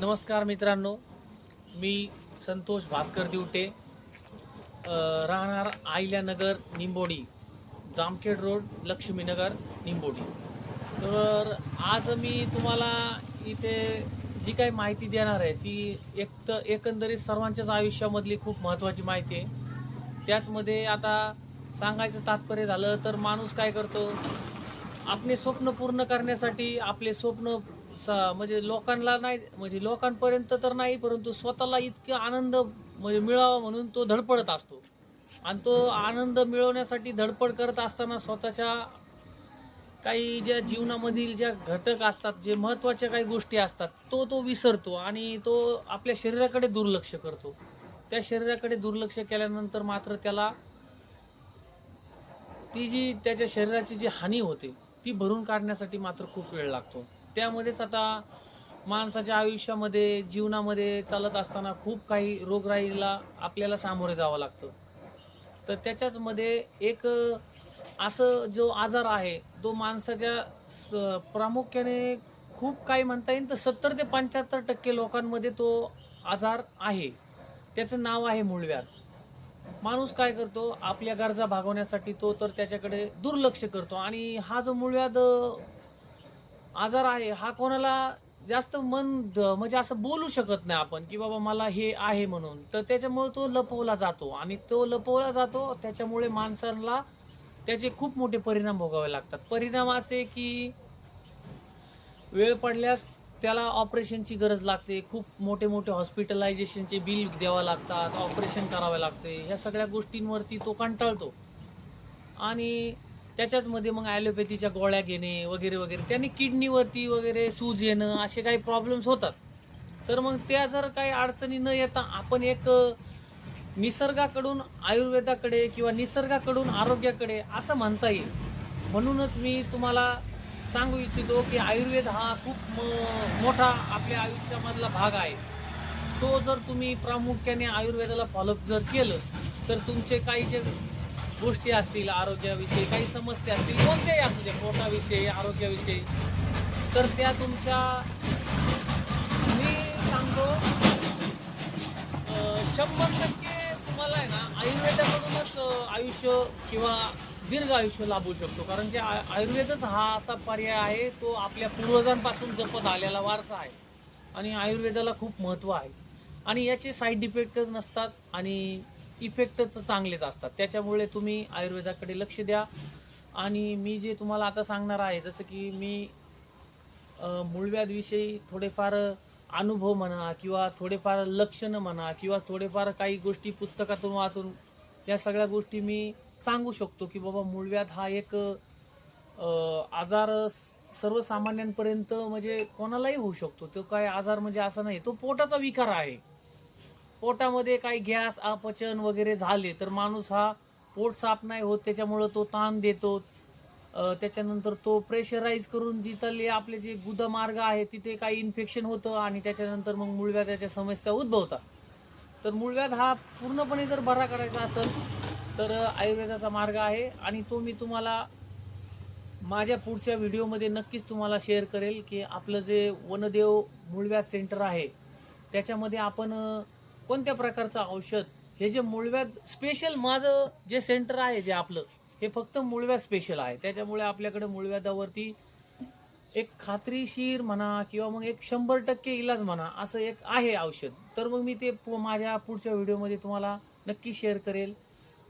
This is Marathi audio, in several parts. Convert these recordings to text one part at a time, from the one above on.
नमस्कार मित्रांनो मी संतोष भास्कर दिवटे राहणार आयल्यानगर निंबोडी जामखेड रोड लक्ष्मीनगर निंबोडी. तर आज मी तुम्हाला इथे जी काही माहिती देणार आहे ती एक तर एकंदरीत सर्वांच्याच आयुष्यामधली खूप महत्त्वाची माहिती आहे. त्याचमध्ये आता सांगायचं तात्पर्य झालं तर माणूस काय करतो? आपले स्वप्न पूर्ण करण्यासाठी आपले स्वप्न स म्हणजे लोकांना नाही म्हणजे लोकांपर्यंत तर नाही परंतु स्वतःला इतका आनंद म्हणजे मिळावा म्हणून तो धडपडत असतो. आणि तो आनंद मिळवण्यासाठी धडपड करत असताना स्वतःच्या काही ज्या जीवनामधील ज्या घटक असतात जे महत्त्वाच्या काही गोष्टी असतात तो तो विसरतो आणि तो आपल्या शरीराकडे दुर्लक्ष करतो. त्या शरीराकडे दुर्लक्ष केल्यानंतर मात्र त्याला ती जी त्याच्या शरीराची जी हानी होते ती भरून काढण्यासाठी मात्र खूप वेळ लागतो. त्यामध्येच आता माणसाच्या आयुष्यामध्ये जीवनामध्ये चालत असताना खूप काही रोगराईला आपल्याला सामोरे जावं लागतं. तर त्याच्याचमध्ये एक असं जो आजार आहे तो माणसाच्या स- प्रामुख्याने खूप काही म्हणता येईल तर सत्तर ते पंच्याहत्तर टक्के लोकांमध्ये तो आजार आहे. त्याचं नाव आहे मूळव्याध. माणूस काय करतो आपल्या गरजा भागवण्यासाठी तो तर त्याच्याकडे दुर्लक्ष करतो. आणि हा जो मूळव्याध आजार आहे हा कोणाला जास्त मन द- म्हणजे असं बोलू शकत नाही आपण की बाबा मला हे आहे म्हणून. तर त्याच्यामुळे तो लपवला जातो. आणि तो लपवला जातो त्याच्यामुळे माणसाला त्याचे खूप मोठे परिणाम भोगावे लागतात. परिणाम असे की वेळ पडल्यास त्याला ऑपरेशनची गरज लागते. खूप मोठे मोठे हॉस्पिटलायझेशनचे बिल द्यावं लागतात ऑपरेशन करावे लागते. ह्या सगळ्या गोष्टींवरती तो कंटाळतो. आणि त्याच्याचमध्ये मग ॲलोपॅथीच्या गोळ्या घेणे वगैरे वगैरे. त्यांनी किडनीवरती वगैरे सूज येणं असे काही प्रॉब्लेम्स होतात. तर मग त्या जर काही अडचणी न येता आपण एक निसर्गाकडून आयुर्वेदाकडे किंवा निसर्गाकडून आरोग्याकडे असं म्हणता येईल. म्हणूनच मी तुम्हाला सांगू इच्छितो की आयुर्वेद हा खूप म- मोठा आपल्या आयुष्यामधला भाग आहे. तो जर तुम्ही प्रामुख्याने आयुर्वेदाला फॉलोअप जर केलं तर तुमचे काही जे गोष्टी असतील आरोग्याविषयी काही समस्या असतील कोणत्याही असू द्या पोटाविषयी आरोग्याविषयी तर त्या तुमच्या मी सांगतो शंभर टक्के तुम्हाला आहे ना आयुर्वेदाकडूनच आयुष्य किंवा दीर्घ आयुष्य लाभू शकतो. कारण की आयुर्वेदच हा असा पर्याय आहे तो आपल्या पूर्वजांपासून जपत आलेला वारसा आहे. आणि आयुर्वेदाला खूप महत्त्व आहे. आणि याचे साईड इफेक्टच नसतात आणि इफेक्टच चांगलेच असतात. त्याच्यामुळे तुम्ही आयुर्वेदाकडे लक्ष द्या. आणि मी जे तुम्हाला आता सांगणार आहे जसं की मी मूळव्याधविषयी थोडेफार अनुभव म्हणा किंवा थोडेफार लक्षणं म्हणा किंवा थोडेफार काही गोष्टी पुस्तकातून वाचून या सगळ्या गोष्टी मी सांगू शकतो की बाबा मूळव्याध हा एक आजार सर्वसामान्यांपर्यंत म्हणजे कोणालाही होऊ शकतो. तो काय आजार म्हणजे असा नाही तो पोटाचा विकार आहे. पोटामध्ये काही गॅस अपचन वगैरे झाले तर माणूस हा पोट साफ नाही होत त्याच्यामुळं तो ताण देतो. त्याच्यानंतर तो प्रेशराईज करून जिथले आपले जे गुदमार्ग आहे तिथे काही इन्फेक्शन होतं आणि त्याच्यानंतर मग मूळव्याधाच्या समस्या उद्भवतात. तर मूळव्याध हा पूर्णपणे जर बरा करायचा असेल तर आयुर्वेदाचा मार्ग आहे आणि तो मी तुम्हाला माझ्या पुढच्या व्हिडिओमध्ये नक्कीच तुम्हाला शेअर करेल की आपलं जे वनदेव मूळव्याध सेंटर आहे त्याच्यामध्ये आपण कोणत्या प्रकारचं औषध? हे जे मुळव्यात स्पेशल माझं जे सेंटर आहे जे आपलं हे फक्त मुळव्या स्पेशल आहे. त्याच्यामुळे आपल्याकडे मुळव्यादावरती एक खात्रीशीर म्हणा किंवा मग एक शंभर टक्के इलाज म्हणा असं एक आहे औषध. तर मग मी ते पु- माझ्या पुढच्या व्हिडिओमध्ये तुम्हाला नक्की शेअर करेल.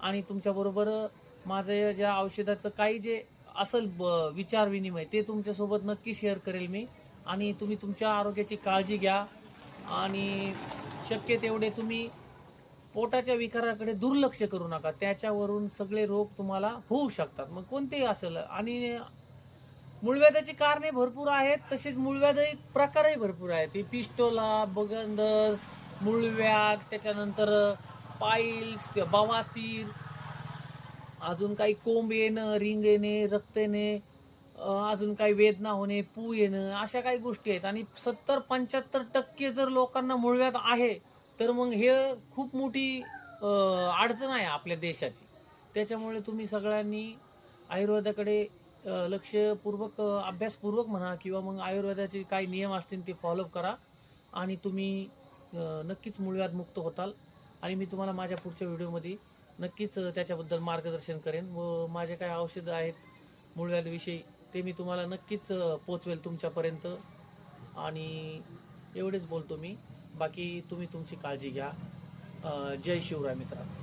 आणि तुमच्याबरोबर माझं ज्या औषधाचं काही जे असल ब- विचार विनिमय ते तुमच्यासोबत नक्की शेअर करेल मी. आणि तुम्ही तुमच्या आरोग्याची काळजी घ्या. आणि शक्य तेवढे तुम्ही पोटाच्या विकाराकडे दुर्लक्ष करू नका. त्याच्यावरून सगळे रोग तुम्हाला होऊ शकतात. मग कोणतेही असेल आणि मूळव्याधाची कारणे भरपूर आहेत तसेच मूळव्याध प्रकारही भरपूर आहेत. ते पिस्टोला बगंदर मूळव्याध त्याच्यानंतर पाईल्स बवासीर अजून काही कोंब येणं रिंग येणे रक्त येणे अजून काही वेदना होणे पू येणं अशा काही गोष्टी आहेत. आणि सत्तर पंच्याहत्तर टक्के जर लोकांना मूळव्याध आहे तर मग हे खूप मोठी अडचण आहे आपल्या देशाची. त्याच्यामुळे तुम्ही सगळ्यांनी आयुर्वेदाकडे लक्षपूर्वक अभ्यासपूर्वक म्हणा किंवा मग आयुर्वेदाचे काही नियम असतील ते फॉलो करा. आणि तुम्ही नक्कीच नक्कीच मूळव्याधमुक्त होताल. आणि मी तुम्हाला माझ्या पुढच्या व्हिडिओमध्ये नक्कीच त्याच्याबद्दल मार्गदर्शन करेन. व माझे काय औषधं आहेत मूळव्याधविषयी ते मी तुम्हाला नक्कीच पोचवेल तुमच्यापर्यंत. आणि एवढेच बोलतो मी. बाकी तुम्ही तुमची काळजी घ्या. जय शिवराय मित्रांनो